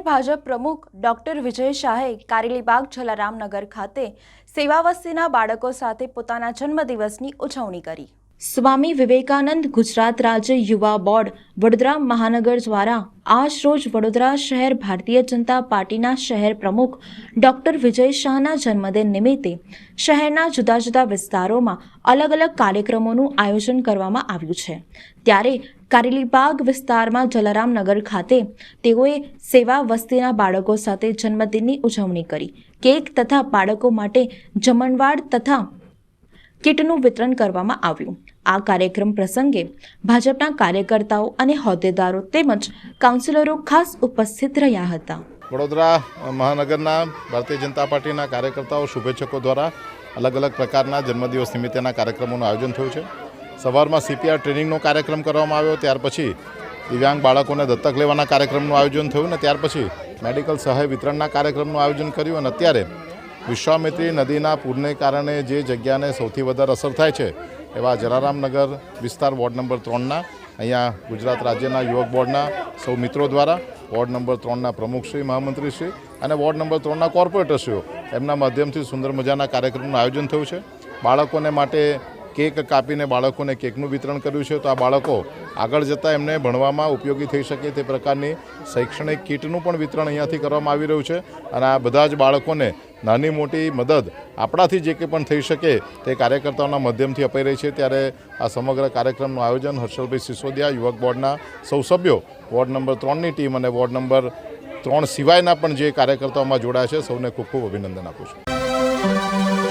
ભાજપ પ્રમુખ ડોક્ટર વિજય શાહે કારેલીબાગ જલારામનગર ખાતે સેવાવસ્તીના બાળકો સાથે પોતાના જન્મદિવસની ઉજવણી કરી. સ્વામી વિવેકાનંદ ગુજરાત રાજ્ય યુવા બોર્ડ, વડોદરા મહાનગર દ્વારા આજ રોજ વડોદરા શહેર ભારતીય જનતા પાર્ટીના શહેર પ્રમુખ ડોક્ટર વિજય શાહના જન્મદિન નિમિત્તે શહેરના જુદા જુદા વિસ્તારોમાં અલગ અલગ કાર્યક્રમોનું આયોજન કરવામાં આવ્યું છે. ત્યારે કારેલીબાગ વિસ્તારમાં જલારામનગર ખાતે તેઓએ સેવા વસ્તીના બાળકો સાથે જન્મદિનની ઉજવણી કરી. કેક તથા બાળકો માટે જમણવાડ તથા કીટનું વિતરણ કરવામાં આવ્યું. આ કાર્યક્રમ પ્રસંગે ભાજપના કાર્યકર્તાઓ અને હોદ્દેદારો તેમજ કાઉન્સિલરો ખાસ ઉપસ્થિત રહ્યા હતા. વડોદરા મહાનગરના ભારતીય જનતા પાર્ટીના કાર્યકર્તાઓ શુભેચ્છકો દ્વારા અલગ અલગ પ્રકારના જન્મદિવસ નિમિત્તેના કાર્યક્રમોનું આયોજન થયું છે. સવારમાં સીપીઆર ટ્રેનિંગનો કાર્યક્રમ કરવામાં આવ્યો, ત્યાર પછી દિવ્યાંગ બાળકોને દત્તક લેવાના કાર્યક્રમનું આયોજન થયું ને ત્યાર પછી મેડિકલ સહાય વિતરણના કાર્યક્રમનું આયોજન કર્યું અને અત્યારે વિશ્વામિત્રી નદીના પૂરને કારણે જે જગ્યાને સૌથી વધારે અસર થાય છે એવા જલારામનગર વિસ્તાર વોર્ડ નંબર ત્રણના, અહીંયા ગુજરાત રાજ્યના યુવક બોર્ડના સૌ મિત્રો દ્વારા વોર્ડ નંબર ત્રણના પ્રમુખશ્રી મહામંત્રીશ્રી અને વોર્ડ નંબર ત્રણના કોર્પોરેટરશ્રીઓ એમના માધ્યમથી સુંદર મજાના કાર્યક્રમનું આયોજન થયું છે. બાળકોને માટે કેક કાપીને બાળકોને કેકનું વિતરણ કર્યું છે, તો આ બાળકો આગળ જતાં એમને ભણવામાં ઉપયોગી થઈ શકે તે પ્રકારની શૈક્ષણિક કીટનું પણ વિતરણ અહીંયાથી કરવામાં આવી રહ્યું છે. અને આ બધા જ બાળકોને નાની મોટી મદદ આપણાથી જે કંઈ પણ થઈ શકે તે કાર્યકર્તાઓના માધ્યમથી અપાઈ રહી છે. ત્યારે આ સમગ્ર કાર્યક્રમનું આયોજન હર્ષલભાઈ સિસોદિયા, યુવક બોર્ડના સૌ સભ્યો, વોર્ડ નંબર ત્રણની ટીમ અને વોર્ડ નંબર ત્રણ સિવાયના પણ જે કાર્યકર્તાઓમાં જોડાયા છે, સૌને ખૂબ ખૂબ અભિનંદન આપું છું.